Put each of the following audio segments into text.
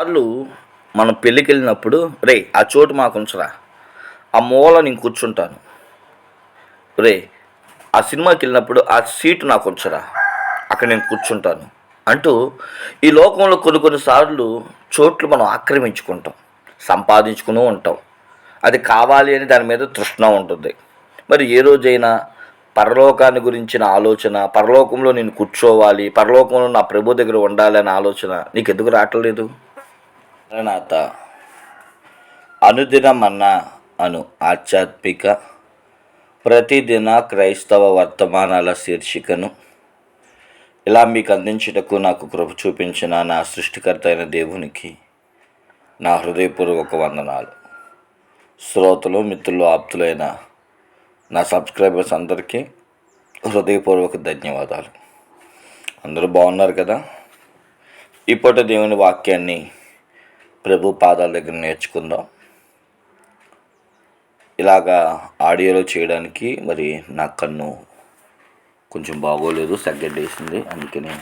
సార్లు మనం పెళ్ళికి వెళ్ళినప్పుడు రే ఆ చోటు మాకు ఉంచరా ఆ మూల నేను కూర్చుంటాను. రే ఆ సినిమాకి వెళ్ళినప్పుడు ఆ సీటు నాకు ఉంచరా అక్కడ నేను కూర్చుంటాను. అంటూ ఈ లోకంలో కొన్ని కొన్నిసార్లు చోట్లు మనం ఆక్రమించుకుంటాం సంపాదించుకుని ఉంటాం. అది కావాలి అని దాని మీద తృష్ణ ఉంటుంది. మరి ఏ రోజైనా పరలోకాన్ని గురించిన ఆలోచన పరలోకంలో నేను కూర్చోవాలి పరలోకంలో నా ప్రభు దగ్గర ఉండాలి అనే ఆలోచన నీకు ఎందుకు రావట్లేదు? నాత అనుదినమన్న అను ఆధ్యాత్మిక ప్రతిదిన క్రైస్తవ వర్తమానాల శీర్షికను ఇలా మీకు అందించుటకు నాకు కృప చూపించిన నా సృష్టికర్త అయిన దేవునికి నా హృదయపూర్వక వందనాలు. శ్రోతలు మిత్రులు ఆప్తులైన నా సబ్స్క్రైబర్స్ అందరికీ హృదయపూర్వక ధన్యవాదాలు. అందరూ బాగున్నారు కదా? ఇప్పటి దేవుని వాక్యాన్ని ప్రభు పాదాల దగ్గర నేర్చుకుందాం. ఇలాగా ఆడియోలో చేయడానికి మరి నా కన్ను కొంచెం బాగోలేదు సగ్గడ్డేసింది అందుకని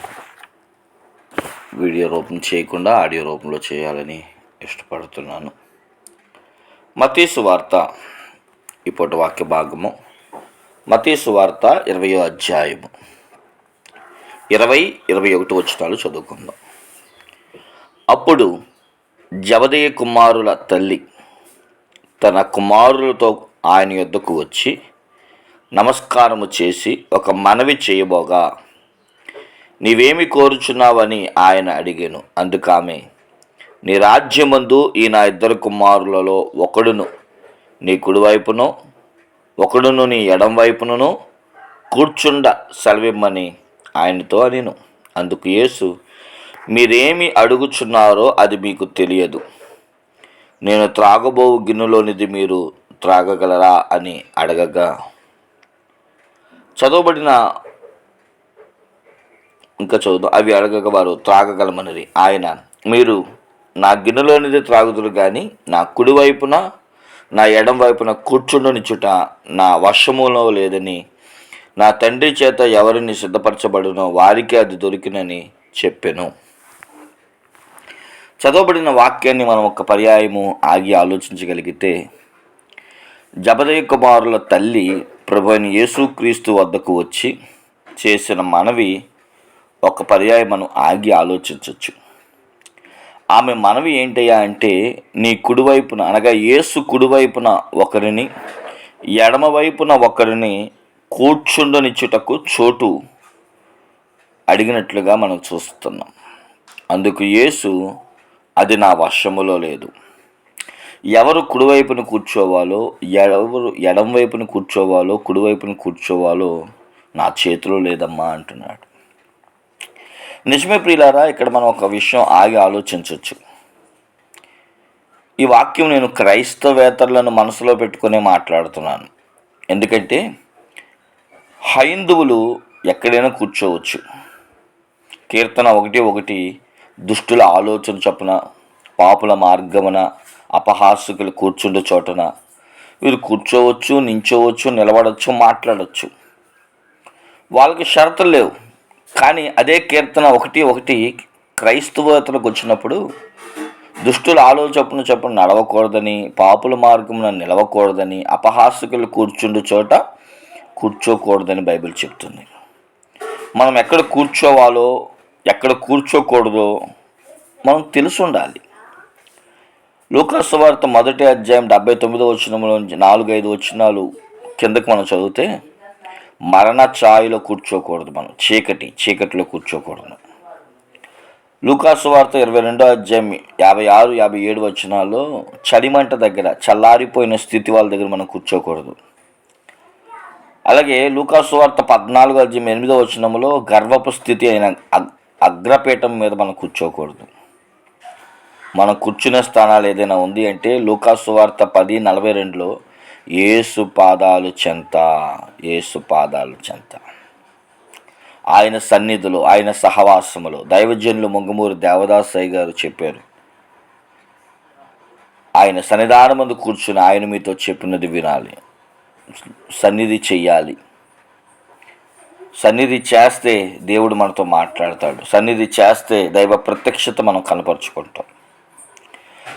వీడియో రూపం చేయకుండా ఆడియో రూపంలో చేయాలని ఇష్టపడుతున్నాను. మతీసు వార్త ఇప్పటి వాక్య భాగము. మతీసు వార్త ఇరవయో అధ్యాయము. ఇరవై ఇరవై ఒకటి వచ్చినాలు చదువుకుందాం. అప్పుడు జవదేయ కుమారుల తల్లి తన కుమారులతో ఆయన యొద్దకు వచ్చి నమస్కారము చేసి ఒక మనవి చేయబోగా. నీవేమి కోరుచున్నావని ఆయన అడిగాను. అందుకామె నీ రాజ్యమందు ఈ నా ఇద్దరు కుమారులలో ఒకడును. నీ కుడివైపును ఒకడును నీ ఎడం వైపును కూర్చుండ సెలవిమ్మని ఆయనతో అనిను. అందుకు యేసు మీరేమి అడుగుచున్నారో అది మీకు తెలియదు. నేను త్రాగబోవు గిన్నెలోనిది మీరు త్రాగగలరా అని అడగగా చదవబడిన ఇంకా చదువు అవి అడగక వారు త్రాగగలమనిది ఆయన మీరు నా గిన్నెలోనిది త్రాగుదురు కానీ నా కుడివైపున నా ఎడం వైపున కూర్చుండనిచుట నా వర్షములో లేదని నా తండ్రి చేత ఎవరిని సిద్ధపరచబడునో వారికి అది దొరికినని చెప్పెను. చదవబడిన వాక్యాన్ని మనం ఒక పర్యాయము ఆగి ఆలోచించగలిగితే జబదయ కుమారుల తల్లి ప్రభుని యేసుక్రీస్తు వద్దకు వచ్చి చేసిన మనవి ఒక పర్యాయం మనం ఆగి ఆలోచించవచ్చు ఆమె మనవి ఏంటయ్యా అంటే నీ కుడివైపున అనగా యేసు కుడివైపున ఒకరిని ఎడమవైపున ఒకరిని కూర్చుండనిచ్చుటకు చోటు అడిగినట్లుగా మనం చూస్తున్నాం. అందుకు యేసు అది నా వశములో లేదు. ఎవరు కుడివైపున కూర్చోవాలో ఎవరు ఎడం వైపున కూర్చోవాలో కుడివైపున కూర్చోవాలో నా చేతిలో లేదమ్మా అంటున్నాడు. నిజమే ప్రియులారా ఇక్కడ మనం ఒక విషయం ఆగి ఆలోచించవచ్చు ఈ వాక్యం నేను క్రైస్తవేతరులను మనసులో పెట్టుకునే మాట్లాడుతున్నాను. ఎందుకంటే హైందువులు ఎక్కడైనా కూర్చోవచ్చు. కీర్తన ఒకటి ఒకటి దుష్టుల ఆలోచన చొప్పున పాపుల మార్గమున అపహాసకులు కూర్చుండే చోటన వీరు కూర్చోవచ్చు నించోవచ్చు నిలబడవచ్చు మాట్లాడవచ్చు వాళ్ళకి షరతులు లేవు. కానీ అదే కీర్తన ఒకటి ఒకటి క్రైస్తవతలకు వచ్చినప్పుడు దుష్టుల ఆలోచన చొప్పున నడవకూడదని పాపుల మార్గమున నిలవకూడదని అపహాసకులు కూర్చుండు చోట కూర్చోకూడదని బైబిల్ చెప్తుంది. మనం ఎక్కడ కూర్చోవాలో ఎక్కడ కూర్చోకూడదో. మనం తెలిసి ఉండాలి వార్త మొదటి అధ్యాయం డెబ్బై తొమ్మిదో వచ్చినంలో నాలుగు ఐదు వచ్చినాలు కిందకు మనం చదివితే మరణ ఛాయలో కూర్చోకూడదు మనం. చీకటి చీకటిలో కూర్చోకూడదు. లూకాసు వార్త ఇరవై రెండో అధ్యాయం యాభై ఆరు యాభై ఏడు వచ్చినాల్లో చలిమంట దగ్గర చల్లారిపోయిన స్థితి వాళ్ళ దగ్గర మనం కూర్చోకూడదు. అలాగే లూకాసు వార్త పద్నాలుగో అధ్యాయం ఎనిమిదో వచనంలో గర్వపు స్థితి అయిన అగ్రపీఠం మీద మనం కూర్చోకూడదు. మనం కూర్చునే స్థానాలు ఏదైనా ఉంది అంటే లూకాసు వార్త పది నలభై రెండులో ఏసు పాదాలు చెంత ఏసు పాదాలు చెంత. ఆయన సన్నిధిలో ఆయన సహవాసములో దైవజనులు మొంగమూరు దేవదాసయ్య గారు చెప్పారు. ఆయన సన్నిధానం ముందు కూర్చుని ఆయన మీతో చెప్పినది వినాలి. సన్నిధి చెయ్యాలి. సన్నిధి చేస్తే దేవుడు మనతో మాట్లాడతాడు. సన్నిధి చేస్తే దైవ ప్రత్యక్షత మనం కనపరుచుకుంటాం.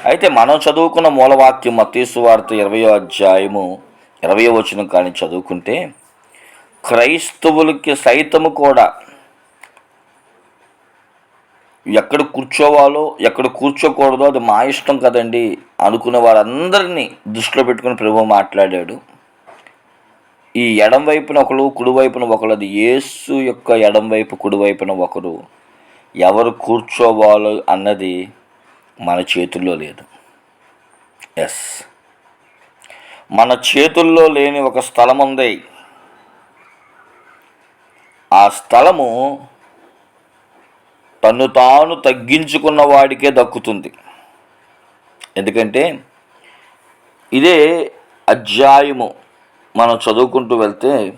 అయితే మనం చదువుకున్న మూలవాక్యం మతీసు వార్త ఇరవయో అధ్యాయము ఇరవయో వచనం కానీ చదువుకుంటే క్రైస్తవులకి సైతము కూడా ఎక్కడ కూర్చోవాలో ఎక్కడ కూర్చోకూడదో అది మా ఇష్టం కదండి అనుకునే వారందరినీ దృష్టిలో పెట్టుకుని ప్రభు మాట్లాడాడు. ఈ ఎడం వైపున ఒకరు కుడి వైపున ఒకరు అది యేసు యొక్క ఎడం వైపు కుడి వైపున ఒకరు ఎవరు కూర్చోవాలో అన్నది మన చేతుల్లో లేదు. ఎస్ మన చేతుల్లో లేని ఒక స్థలం ఉంది. ఆ స్థలము తను తాను తగ్గించుకున్న వాడికే దక్కుతుంది. ఎందుకంటే ఇదే అధ్యాయము. మనం చదువుకుంటూ వెళ్తే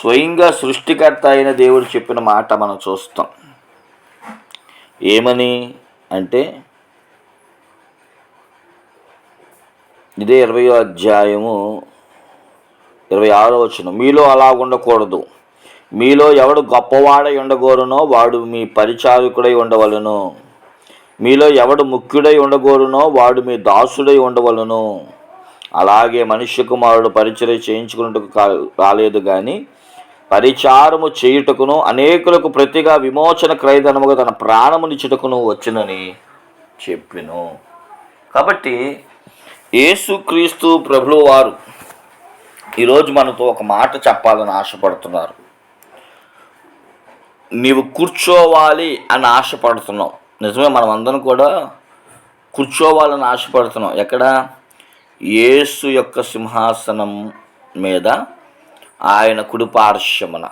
స్వయంగా సృష్టికర్త అయిన దేవుడు చెప్పిన మాట మనం చూస్తాం. ఏమని అంటే ఇదే ఇరవయో అధ్యాయము ఇరవై ఆరో వచ్చిన మీలో అలా ఉండకూడదు. మీలో ఎవడు గొప్పవాడై ఉండగోరునో వాడు మీ పరిచారకుడై ఉండవలను. మీలో ఎవడు ముఖ్యుడై ఉండగోరునో వాడు మీ దాసుడై ఉండవలను. అలాగే మనుష్య కుమారుడు పరిచయం చేయించుకున్నట్టు రాలేదు కానీ పరిచారము చేయుటకును అనేకులకు ప్రతిగా విమోచన క్రయధనముగా తన ప్రాణమునిచ్చుటకును వచ్చునని చెప్పిను. కాబట్టి యేసుక్రీస్తు ప్రభులు వారు ఈరోజు మనతో ఒక మాట చెప్పాలని ఆశపడుతున్నారు. నీవు కూర్చోవాలి అని ఆశపడుతున్నావు. నిజమే మనం అందరం కూడా కూర్చోవాలని ఆశపడుతున్నాం. ఎక్కడ? యేసు యొక్క సింహాసనం మీద ఆయన కుడిపార్శ్వమున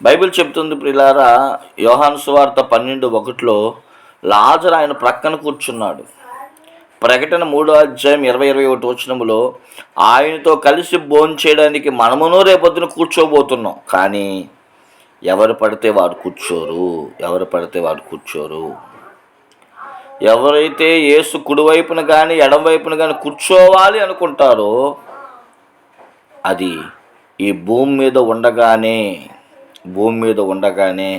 బైబిల్ చెప్తుంది ప్రిలారా యోహాను సువార్త పన్నెండు ఒకటిలో లాజర్ ఆయన ప్రక్కన కూర్చున్నాడు. ప్రకటన మూడో అధ్యాయం ఇరవై ఇరవై ఒకటి వచనములో ఆయనతో కలిసి భోంచేయడానికి మనమును రేపొద్దున కూర్చోబోతున్నాం. కానీ ఎవరు పడితే వాడు కూర్చోరు ఎవరు పడితే వాడు కూర్చోరు. ఎవరైతే ఏసు కుడివైపున కానీ ఎడమవైపున కానీ కూర్చోవాలి అనుకుంటారో అది ఈ భూమి మీద ఉండగానే భూమి మీద ఉండగానే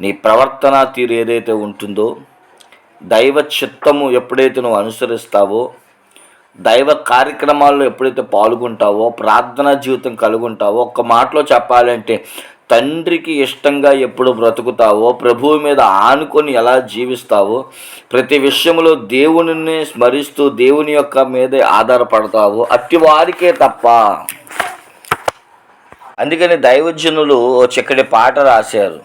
నీ ప్రవర్తన తీరు ఏదైతే ఉంటుందో దైవ చిత్తము ఎప్పుడైతే నువ్వు అనుసరిస్తావో దైవ కార్యక్రమాల్లో ఎప్పుడైతే పాల్గొంటావో ప్రార్థనా జీవితం కలుగుంటావో ఒక్క మాటలో చెప్పాలంటే తండ్రికి ఇష్టంగా ఎప్పుడు బ్రతుకుతావో ప్రభువు మీద ఆనుకొని ఎలా జీవిస్తావో ప్రతి విషయంలో దేవుని స్మరిస్తూ దేవుని యొక్క మీదే ఆధారపడతావో అట్టి వారికే తప్ప. అందుకని దైవజనులు ఓ చక్కటి పాట రాశారు.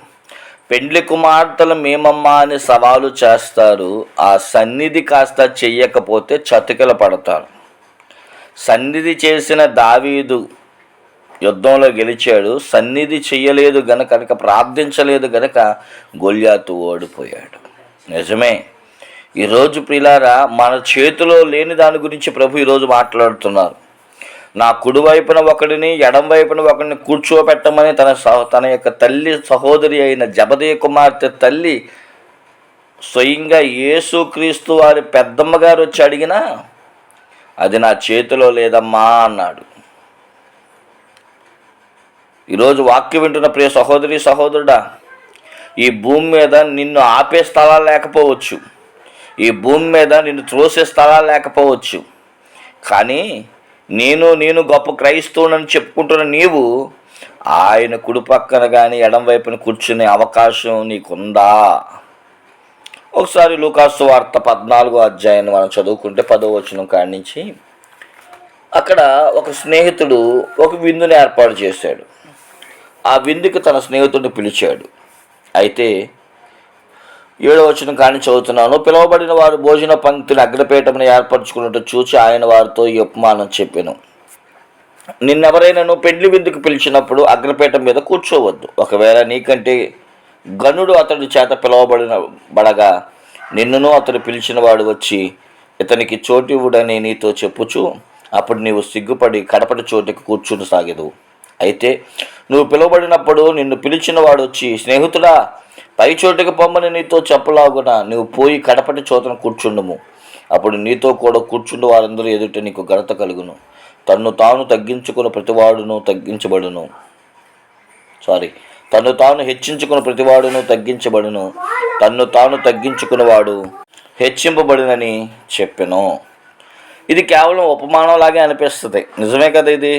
పెండ్లి కుమార్తెలు మేమమ్మా అని సవాలు చేస్తారు. ఆ సన్నిధి కాస్త చెయ్యకపోతే చతికిల పడతారు సన్నిధి చేసిన దావీదు యుద్ధంలో గెలిచాడు సన్నిధి చెయ్యలేదు గనక కనుక ప్రార్థించలేదు గనక గొల్యాతు ఓడిపోయాడు. నిజమే. ఈరోజు ప్రిలారా మన చేతిలో లేని దాని గురించి ప్రభు ఈరోజు మాట్లాడుతున్నారు. నా కుడివైపున ఒకడిని ఎడం వైపున ఒకడిని కూర్చోబెట్టమని తన తన యొక్క తల్లి సహోదరి అయిన జబదయ కుమార్తె తల్లి స్వయంగా యేసుక్రీస్తు వారి పెద్దమ్మగారు వచ్చి అడిగినా అది నా చేతిలో లేదమ్మా అన్నాడు. ఈరోజు వాక్యం వింటున్న ప్రియ సహోదరి సహోదరుడా ఈ భూమి మీద నిన్ను ఆపే స్థలాలు లేకపోవచ్చు. ఈ భూమి మీద నిన్ను త్రోసే స్థలాలు లేకపోవచ్చు. కానీ నేను నేను గొప్ప క్రైస్తవునని చెప్పుకుంటున్న నీవు ఆయన కుడి పక్కన కానీ ఎడం వైపున కూర్చునే అవకాశం నీకుందా? ఒకసారి లూకాసు వార్త పద్నాలుగో అధ్యాయాన్ని మనం చదువుకుంటే పదో వచనం కాడి నుంచి అక్కడ ఒక స్నేహితుడు ఒక విందుని ఏర్పాటు చేశాడు. ఆ విందుకి తన స్నేహితుడిని పిలిచాడు. అయితే ఏడో వచ్చిన కానీ చదువుతున్నాను. పిలువబడిన వారు భోజన పంక్తిని అగ్రపీఠమును ఏర్పరచుకున్నట్టు చూచి ఆయన వారితో ఈ ఉపమానం చెప్పాను. నిన్నెవరైనాను పెండ్లి విందుకు పిలిచినప్పుడు అగ్రపీఠం మీద కూర్చోవద్దు. ఒకవేళ నీకంటే గనుడు అతడి చేత పిలువబడిన బడగా నిన్నును అతడు పిలిచిన వాడు వచ్చి ఇతనికి చోటివ్వుడని నీతో చెప్పుచు అప్పుడు నీవు సిగ్గుపడి కడపటి చోటికి కూర్చుని సాగదు అయితే నువ్వు పిలువబడినప్పుడు నిన్ను పిలిచిన వాడు వచ్చి స్నేహితుడా పై చోటుకి పొమ్మని నీతో చెప్పలాగున నువ్వు పోయి కడపటి చోతను కూర్చుండుము. అప్పుడు నీతో కూడా కూర్చుండు వారందరూ ఎదుట నీకు ఘనత కలుగును. తన్ను తాను తగ్గించుకున్న ప్రతివాడును తగ్గించబడును. సారీ తను తాను హెచ్చించుకున్న ప్రతివాడును తగ్గించబడును. తన్ను తాను తగ్గించుకున్నవాడు హెచ్చింపబడినని చెప్పెను. ఇది కేవలం ఉపమానంలాగే అనిపిస్తుంది. నిజమే కదా ఇది?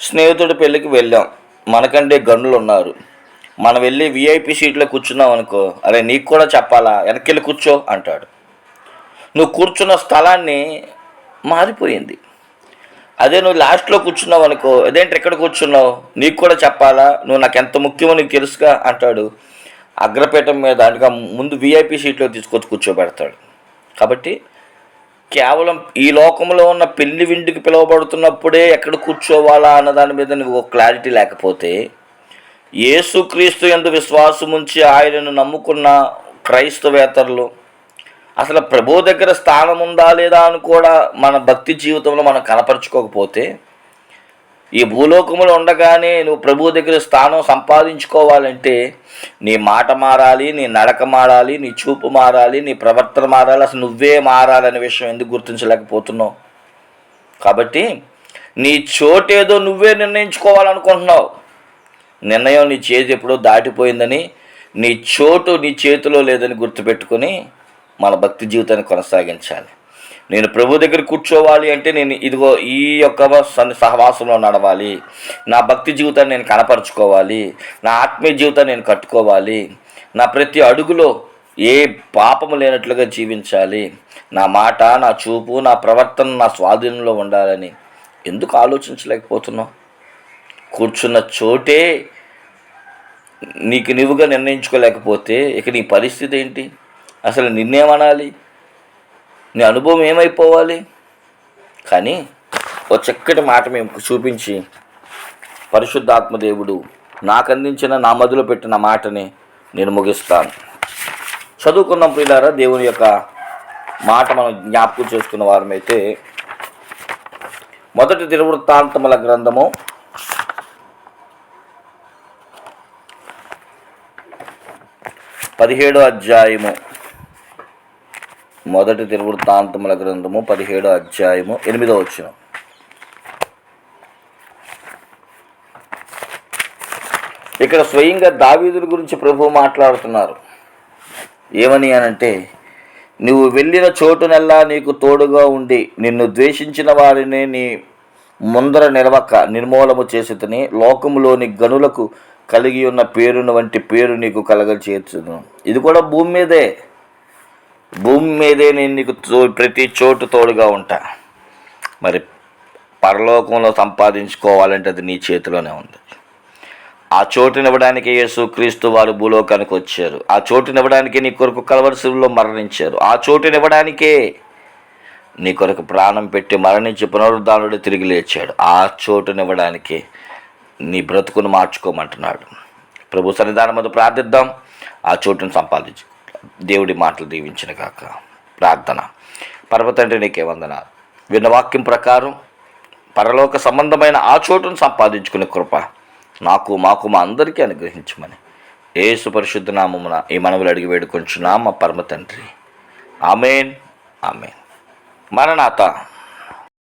స్నేహితుడి పెళ్ళికి వెళ్ళాం. మనకంటే గనులు ఉన్నారు మనం వెళ్ళి విఐపి సీట్లో కూర్చున్నాం అనుకో అరే నీకు కూడా చెప్పాలా? వెనక్కి కూర్చో అంటాడు. నువ్వు కూర్చున్న స్థలాన్ని మారిపోయింది. అదే నువ్వు లాస్ట్లో కూర్చున్నావు అనుకో అదేంటి ఎక్కడ కూర్చున్నావు? నీకు కూడా చెప్పాలా? నువ్వు నాకు ఎంత ముఖ్యమో నీకు తెలుసుగా అంటాడు. అగ్రపీఠం మీద దానిగా ముందు విఐపి సీట్లో తీసుకొచ్చి కూర్చోబెడతాడు. కాబట్టి కేవలం ఈ లోకంలో ఉన్న పెళ్ళి వింటికి పిలువబడుతున్నప్పుడే ఎక్కడ కూర్చోవాలా అన్న దాని మీద నువ్వు క్లారిటీ లేకపోతే యేసుక్రీస్తు ఎందు విశ్వాసం ఉంచి ఆయనను నమ్ముకున్న క్రైస్తవేతరులు అసలు ప్రభు దగ్గర స్థానం ఉందా లేదా అని కూడా మన భక్తి జీవితంలో మనం కనపరుచుకోకపోతే ఈ భూలోకములో ఉండగానే నువ్వు ప్రభు దగ్గర స్థానం సంపాదించుకోవాలంటే నీ మాట మారాలి నీ నడక మారాలి నీ చూపు మారాలి నీ ప్రవర్తన మారాలి. అసలు నువ్వే మారాలనే విషయం ఎందుకు గుర్తించలేకపోతున్నావు? కాబట్టి నీ చోటేదో నువ్వే నిర్ణయించుకోవాలనుకుంటున్నావు. నిర్ణయం నీ చేతి ఎప్పుడో దాటిపోయిందని నీ చోటు నీ చేతిలో లేదని గుర్తుపెట్టుకొని మన భక్తి జీవితాన్ని కొనసాగించాలి. నేను ప్రభు దగ్గర కూర్చోవాలి అంటే నేను ఇదిగో ఈ యొక్క సహవాసంలో నడవాలి. నా భక్తి జీవితాన్ని నేను కనపరుచుకోవాలి. నా ఆత్మీయ జీవితాన్ని నేను కట్టుకోవాలి. నా ప్రతి అడుగులో ఏ పాపము లేనట్లుగా జీవించాలి. నా మాట నా చూపు నా ప్రవర్తన నా స్వాధీనంలో ఉండాలని ఎందుకు ఆలోచించలేకపోతున్నావు? కూర్చున్న చోటే నీకు నువ్వుగా నిర్ణయించుకోలేకపోతే ఇక నీ పరిస్థితి ఏంటి? అసలు నిన్నేమనాలి? నీ అనుభవం ఏమైపోవాలి? కానీ ఓ చక్కటి మాట మేము చూపించి పరిశుద్ధాత్మ దేవుడు నాకు అందించిన నా మదిలో పెట్టిన మాటని నేను ముగిస్తాను. చదువుకున్నాం ప్రియులారా దేవుని యొక్క మాట మనం జ్ఞాపకం చేసుకున్న వారమైతే మొదటి దినవృత్తాంతముల గ్రంథము పదిహేడో అధ్యాయము. మొదటి దినవృత్తాంతముల గ్రంథము పదిహేడో అధ్యాయము ఎనిమిదో వచ్చిన ఇక్కడ స్వయంగా దావీదుల గురించి ప్రభు మాట్లాడుతున్నారు. ఏమని అనంటే నువ్వు వెళ్ళిన చోటునెల్లా నీకు తోడుగా ఉండి నిన్ను ద్వేషించిన వారిని నీ ముందర నిలవక నిర్మూలము చేసితని లోకములోని గనులకు కలిగి ఉన్న పేరును వంటి పేరు నీకు కలగ చేర్చును ఇది కూడా భూమి మీదే. భూమి మీదే నేను నీకు తో- ప్రతి చోటు తోడుగా ఉంటా. మరి పరలోకంలో సంపాదించుకోవాలంటే అది నీ చేతిలోనే ఉంది. ఆ చోటునివ్వడానికి యేసు క్రీస్తు వారు భూలోకానికి వచ్చారు. ఆ చోటునివ్వడానికి నీ కొరకు కలవరసుల్లో మరణించారు. ఆ చోటునివ్వడానికే నీ కొరకు ప్రాణం పెట్టి మరణించి పునరుద్ధానుడు తిరిగి లేచాడు. ఆ చోటునివ్వడానికి నీ బ్రతుకును మార్చుకోమంటున్నాడు. ప్రభు సన్నిధానం మీద ప్రార్థిద్దాం. ఆ చోటును సంపాదించు దేవుడి మాటలు దీవించిన కాక ప్రార్థన. పర్వతండ్రి నీకే వందనాలు. విన్న వాక్యం ప్రకారం పరలోక సంబంధమైన ఆ చోటును సంపాదించుకునే కృప నాకు మాకు మా అందరికీ అనుగ్రహించమని. ఏసు పరిశుద్ధ నామమున ఈ మనవులు అడిగి వేడుకొంచున్నా మా పరమ తండ్రి ఆమెన్. ఆమెన్. మరణాత.